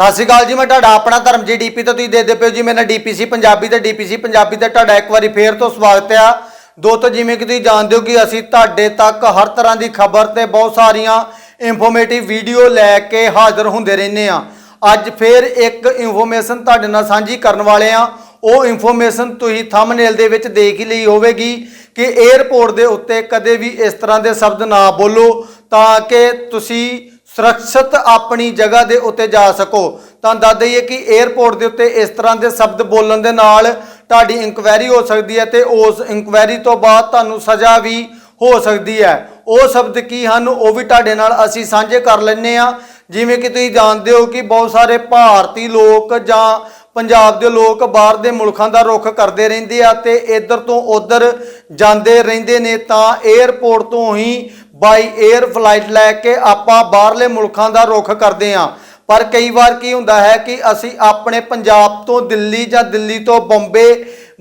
ਸਤਿ ਸ਼੍ਰੀ ਅਕਾਲ ਜੀ, ਮੈਂ ਤੁਹਾਡਾ ਆਪਣਾ ਧਰਮ ਜੀ ਡੀਪੀ ਤੋਂ ਤੁਸੀਂ ਦੇਖਦੇ ਪਿਓ ਜੀ, ਮੇਰਾ ਡੀਪੀਸੀ ਪੰਜਾਬੀ ਤੇ ਡੀਪੀਸੀ ਪੰਜਾਬੀ ਤੇ ਤੁਹਾਡਾ ਇੱਕ ਵਾਰੀ ਫੇਰ ਤੋਂ ਸਵਾਗਤ ਆ ਦੋਸਤੋ ਜਿਵੇਂ ਕਿ ਤੁਸੀਂ ਜਾਣਦੇ ਹੋ ਕਿ ਅਸੀਂ ਤੁਹਾਡੇ ਤੱਕ ਹਰ ਤਰ੍ਹਾਂ ਦੀ ਖਬਰ ਤੇ ਬਹੁਤ ਸਾਰੀਆਂ ਇਨਫੋਰਮੇਟਿਵ ਵੀਡੀਓ ਲੈ ਕੇ ਹਾਜ਼ਰ ਹੁੰਦੇ ਰਹਿੰਦੇ ਆ ਅੱਜ ਫੇਰ ਇੱਕ ਇਨਫੋਰਮੇਸ਼ਨ ਤੁਹਾਡੇ ਨਾਲ ਸਾਂਝੀ ਕਰਨ ਵਾਲੇ ਆ ਉਹ ਇਨਫੋਰਮੇਸ਼ਨ ਤੁਸੀਂ ਥੰਬਨੇਲ ਦੇ ਵਿੱਚ ਦੇਖ ਹੀ ਲਈ ਹੋਵੇਗੀ ਕਿ 에ਅਰਪੋਰਟ ਦੇ ਉੱਤੇ ਕਦੇ ਵੀ ਇਸ ਤਰ੍ਹਾਂ ਦੇ ਸ਼ਬਦ ਨਾ ਬੋਲੋ ਤਾਂ ਕਿ ਤੁਸੀਂ ਸੁਰੱਖਿਅਤ ਆਪਣੀ ਜਗ੍ਹਾ ਦੇ ਉੱਤੇ ਜਾ ਸਕੋ। ਤਾਂ ਦੱਸ ਦਈਏ ਕਿ 에ਅਰਪੋਰਟ ਦੇ ਉੱਤੇ ਇਸ ਤਰ੍ਹਾਂ ਦੇ ਸ਼ਬਦ ਬੋਲਣ ਦੇ ਨਾਲ ਤੁਹਾਡੀ ਇਨਕੁਆਇਰੀ ਹੋ ਸਕਦੀ ਹੈ ਤੇ ਉਸ ਇਨਕੁਆਇਰੀ ਤੋਂ ਬਾਅਦ ਤੁਹਾਨੂੰ ਸਜ਼ਾ ਵੀ ਹੋ ਸਕਦੀ ਹੈ। ਉਹ ਸ਼ਬਦ ਕੀ ਹਨ, ਉਹ ਵੀ ਤੁਹਾਡੇ ਨਾਲ ਅਸੀਂ ਸਾਂਝੇ ਕਰ ਲੈਂਦੇ ਆ ਜਿਵੇਂ ਕਿ ਤੁਸੀਂ ਜਾਣਦੇ ਹੋ ਕਿ ਬਹੁਤ ਸਾਰੇ ਭਾਰਤੀ ਲੋਕ ਜਾਂ ਪੰਜਾਬ ਦੇ ਲੋਕ ਬਾਹਰ ਦੇ ਮੁਲਕਾਂ ਦਾ ਰੁਖ ਕਰਦੇ ਰਹਿੰਦੇ ਆ ਤੇ ਇੱਧਰ ਤੋਂ ਉੱਧਰ ਜਾਂਦੇ ਰਹਿੰਦੇ ਨੇ ਤਾਂ 에ਅਰਪੋਰਟ ਤੋਂ ਹੀ ਬਾਈ 에ਅਰ ਫਲਾਈਟ ਲੈ ਕੇ ਆਪਾਂ ਬਾਹਰਲੇ ਮੁਲਕਾਂ ਦਾ ਰੁਖ ਕਰਦੇ ਆ ਪਰ ਕਈ ਵਾਰ ਕੀ ਹੁੰਦਾ ਹੈ ਕਿ ਅਸੀਂ ਆਪਣੇ ਪੰਜਾਬ ਤੋਂ ਦਿੱਲੀ ਜਾਂ ਦਿੱਲੀ ਤੋਂ ਬੰਬੇ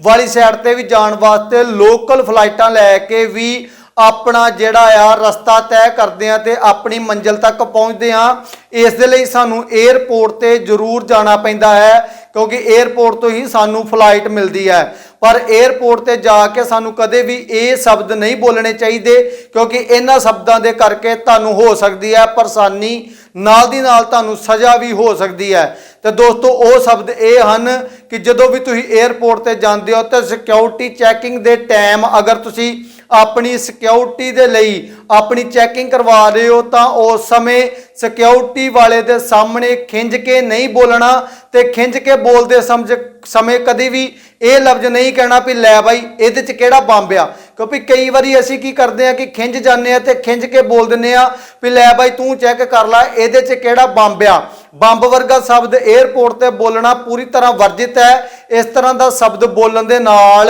ਵਾਲੀ ਸਾਈਡ ਤੇ ਵੀ ਜਾਣ ਵਾਸਤੇ ਲੋਕਲ ਫਲਾਈਟਾਂ ਲੈ ਕੇ ਵੀ ਆਪਣਾ ਜਿਹੜਾ ਆ ਰਸਤਾ ਤੈਅ ਕਰਦੇ ਆ ਤੇ ਆਪਣੀ ਮੰਜ਼ਿਲ ਤੱਕ ਪਹੁੰਚਦੇ ਆ ਇਸ ਦੇ ਲਈ ਸਾਨੂੰ 에ਅਰਪੋਰਟ ਤੇ ਜ਼ਰੂਰ ਜਾਣਾ ਪੈਂਦਾ ਹੈ। ਕਿਉਂਕਿ 에어ਪੋਰਟ ਤੋਂ ਹੀ ਸਾਨੂੰ ਫਲਾਈਟ ਮਿਲਦੀ ਹੈ। ਪਰ 에어ਪੋਰਟ ਤੇ ਜਾ ਕੇ ਸਾਨੂੰ ਕਦੇ ਵੀ ਇਹ ਸ਼ਬਦ ਨਹੀਂ ਬੋਲਣੇ ਚਾਹੀਦੇ, ਕਿਉਂਕਿ ਇਹਨਾਂ ਸ਼ਬਦਾਂ ਦੇ ਕਰਕੇ ਤੁਹਾਨੂੰ ਹੋ ਸਕਦੀ ਹੈ ਪਰੇਸ਼ਾਨੀ, ਨਾਲ ਦੀ ਨਾਲ ਤੁਹਾਨੂੰ ਸਜ਼ਾ ਵੀ ਹੋ ਸਕਦੀ ਹੈ। ਤੇ ਦੋਸਤੋ, ਉਹ ਸ਼ਬਦ ਇਹ ਹਨ ਕਿ ਜਦੋਂ ਵੀ ਤੁਸੀਂ 에어ਪੋਰਟ ਤੇ ਜਾਂਦੇ ਹੋ ਤੇ ਸਿਕਿਉਰਿਟੀ ਚੈਕਿੰਗ ਦੇ ਟਾਈਮ ਅਗਰ ਤੁਸੀਂ ਆਪਣੀ ਸਿਕਿਉਰਿਟੀ ਦੇ ਲਈ ਆਪਣੀ ਚੈਕਿੰਗ ਕਰਵਾ ਰਹੇ ਹੋ ਤਾਂ ਉਸ ਸਮੇਂ ਸਿਕਿਉਰਿਟੀ ਵਾਲੇ ਦੇ ਸਾਹਮਣੇ ਖਿੰਝ ਕੇ ਨਹੀਂ ਬੋਲਣਾ ਤੇ ਖਿੰਝ ਕੇ ਬੋਲਦੇ ਸਮਝ ਸਮੇਂ ਕਦੇ ਵੀ ਇਹ ਲਫ਼ਜ਼ ਨਹੀਂ ਕਹਿਣਾ ਵੀ ਲੈ ਬਾਈ, ਇਹਦੇ 'ਚ ਕਿਹੜਾ ਬੰਬ ਆ? ਕਿਉਂਕਿ ਕਈ ਵਾਰੀ ਅਸੀਂ ਕੀ ਕਰਦੇ ਆ ਕਿ ਖਿੰਝ ਜਾਂਦੇ ਆ ਤੇ ਖਿੰਝ ਕੇ ਬੋਲ ਦਿੰਦੇ ਆ ਵੀ ਲੈ ਬਾਈ, ਤੂੰ ਚੈੱਕ ਕਰ ਲੈ, ਇਹਦੇ 'ਚ ਕਿਹੜਾ ਬੰਬ ਆ? ਬੰਬ ਵਰਗਾ ਸ਼ਬਦ 에ਅਰਪੋਰਟ ਤੇ ਬੋਲਣਾ ਪੂਰੀ ਤਰ੍ਹਾਂ ਵਰਜਿਤ ਹੈ। ਇਸ ਤਰ੍ਹਾਂ ਦਾ ਸ਼ਬਦ ਬੋਲਣ ਦੇ ਨਾਲ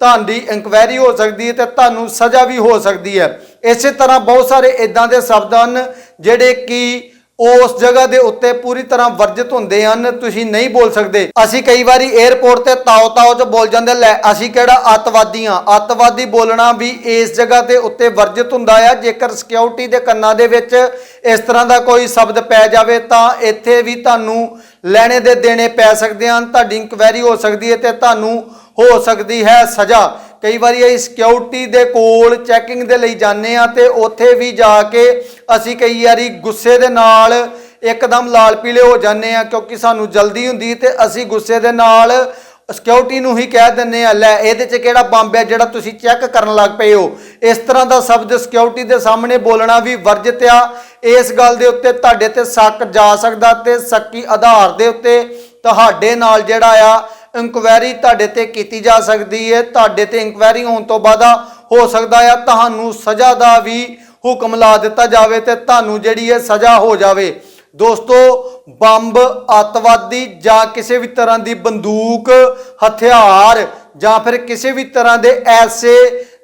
ਤੁਹਾਡੀ ਇਨਕੁਆਇਰੀ ਹੋ ਸਕਦੀ ਹੈ ਤੇ ਤੁਹਾਨੂੰ ਸਜ਼ਾ ਵੀ ਹੋ ਸਕਦੀ ਹੈ। ਇਸੇ ਤਰ੍ਹਾਂ ਬਹੁਤ ਸਾਰੇ ਇਦਾਂ ਦੇ ਸ਼ਬਦ ਹਨ ਜਿਹੜੇ ਕਿ ਉਸ ਜਗ੍ਹਾ ਦੇ ਉੱਤੇ ਪੂਰੀ ਤਰ੍ਹਾਂ ਵਰਜਿਤ ਹੁੰਦੇ ਹਨ, ਤੁਸੀਂ ਨਹੀਂ ਬੋਲ ਸਕਦੇ। ਅਸੀਂ ਕਈ ਵਾਰੀ 에ਅਰਪੋਰਟ ਤੇ ਤਾਓ ਤਾਓ ਚ ਬੋਲ ਜਾਂਦੇ, ਲੈ, ਅਸੀਂ ਕਿਹੜਾ ਅੱਤਵਾਦੀ ਹਾਂ? ਅੱਤਵਾਦੀ ਬੋਲਣਾ ਵੀ ਇਸ ਜਗ੍ਹਾ ਦੇ ਉੱਤੇ ਵਰਜਿਤ ਹੁੰਦਾ ਆ, ਜੇਕਰ ਸਿਕਿਉਰਿਟੀ ਦੇ ਕੰਨਾਂ ਦੇ ਵਿੱਚ ਇਸ ਤਰ੍ਹਾਂ ਦਾ ਕੋਈ ਸ਼ਬਦ ਪੈ ਜਾਵੇ, ਤਾਂ ਇੱਥੇ ਵੀ ਤੁਹਾਨੂੰ ਲੈਣੇ ਦੇ ਦੇਣੇ ਪੈ ਸਕਦੇ ਹਨ, ਤੁਹਾਡੀ ਇਨਕੁਆਇਰੀ ਹੋ ਸਕਦੀ ਹੈ ਤੇ ਤੁਹਾਨੂੰ ਹੋ ਸਕਦੀ ਹੈ ਸਜ਼ਾ। ਕਈ ਵਾਰੀ ਅਸੀਂ ਸਿਕਿਉਰਿਟੀ ਦੇ ਕੋਲ ਚੈਕਿੰਗ ਦੇ ਲਈ ਜਾਂਦੇ ਆ ਤੇ ਉੱਥੇ ਵੀ ਜਾ ਕੇ ਅਸੀਂ ਕਈ ਵਾਰੀ ਗੁੱਸੇ ਦੇ ਨਾਲ ਇੱਕਦਮ ਲਾਲ ਪੀਲੇ ਹੋ ਜਾਂਦੇ ਆ ਕਿਉਂਕਿ ਸਾਨੂੰ ਜਲਦੀ ਹੁੰਦੀ ਤੇ ਅਸੀਂ ਗੁੱਸੇ ਦੇ ਨਾਲ ਸਿਕਿਉਰਿਟੀ ਨੂੰ ਹੀ ਕਹਿ ਦਿੰਨੇ ਆ ਲੈ ਇਹਦੇ 'ਚ ਕਿਹੜਾ ਬੰਬ ਹੈ ਜਿਹੜਾ ਤੁਸੀਂ ਚੈੱਕ ਕਰਨ ਲੱਗ ਪਏ ਹੋ? ਇਸ ਤਰ੍ਹਾਂ ਦਾ ਸ਼ਬਦ ਸਿਕਿਉਰਿਟੀ ਦੇ ਸਾਹਮਣੇ ਬੋਲਣਾ ਵੀ ਵਰਜਿਤ ਆ। ਇਸ ਗੱਲ ਦੇ ਉੱਤੇ ਤੁਹਾਡੇ ਤੇ ਸ਼ੱਕ ਜਾ ਸਕਦਾ ਤੇ ਸ਼ੱਕੀ ਆਧਾਰ ਦੇ ਉੱਤੇ ਤੁਹਾਡੇ ਨਾਲ ਜਿਹੜਾ ਆ ਇਨਕੁਆਇਰੀ ਤੁਹਾਡੇ ਤੇ ਕੀਤੀ ਜਾ ਸਕਦੀ ਹੈ। ਤੁਹਾਡੇ ਤੇ ਇਨਕੁਆਇਰੀ ਹੋਣ ਤੋਂ ਬਾਅਦ ਹੋ ਸਕਦਾ ਆ ਤੁਹਾਨੂੰ ਸਜ਼ਾ ਦਾ ਵੀ ਹੁਕਮ ਲਾ ਦਿੱਤਾ ਜਾਵੇ ਤੇ ਤੁਹਾਨੂੰ ਜਿਹੜੀ ਹੈ ਸਜ਼ਾ ਹੋ ਜਾਵੇ। ਦੋਸਤੋ, ਬੰਬ, ਅੱਤਵਾਦੀ ਜਾਂ ਕਿਸੇ ਵੀ ਤਰ੍ਹਾਂ ਦੀ ਬੰਦੂਕ, ਹਥਿਆਰ ਜਾਂ ਫਿਰ ਕਿਸੇ ਵੀ ਤਰ੍ਹਾਂ ਦੇ ਐਸੇ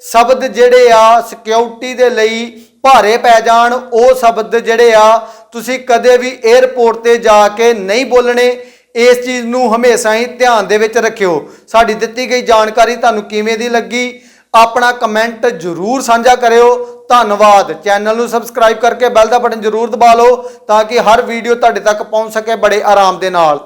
ਸ਼ਬਦ ਜਿਹੜੇ ਆ ਸਿਕਿਉਰਿਟੀ ਦੇ ਲਈ ਭਾਰੇ ਪੈ ਜਾਣ, ਉਹ ਸ਼ਬਦ ਜਿਹੜੇ ਆ ਤੁਸੀਂ ਕਦੇ ਵੀ 에ਅਰਪੋਰਟ ਤੇ ਜਾ ਕੇ ਨਹੀਂ ਬੋਲਣੇ। ਇਸ ਚੀਜ਼ ਨੂੰ ਹਮੇਸ਼ਾ ਹੀ ਧਿਆਨ ਦੇ ਵਿੱਚ ਰੱਖਿਓ। ਸਾਡੀ ਦਿੱਤੀ ਗਈ ਜਾਣਕਾਰੀ ਤੁਹਾਨੂੰ ਕਿਵੇਂ ਦੀ ਲੱਗੀ? ਆਪਣਾ ਕਮੈਂਟ ਜ਼ਰੂਰ ਸਾਂਝਾ ਕਰਿਓ। ਧੰਨਵਾਦ। ਚੈਨਲ ਨੂੰ ਸਬਸਕ੍ਰਾਈਬ ਕਰਕੇ ਬੈਲ ਦਾ ਬਟਨ ਜ਼ਰੂਰ ਦਬਾ ਲਓ ਤਾਂ ਕਿ ਹਰ ਵੀਡੀਓ ਤੁਹਾਡੇ ਤੱਕ ਪਹੁੰਚ ਸਕੇ ਬੜੇ ਆਰਾਮ ਦੇ ਨਾਲ।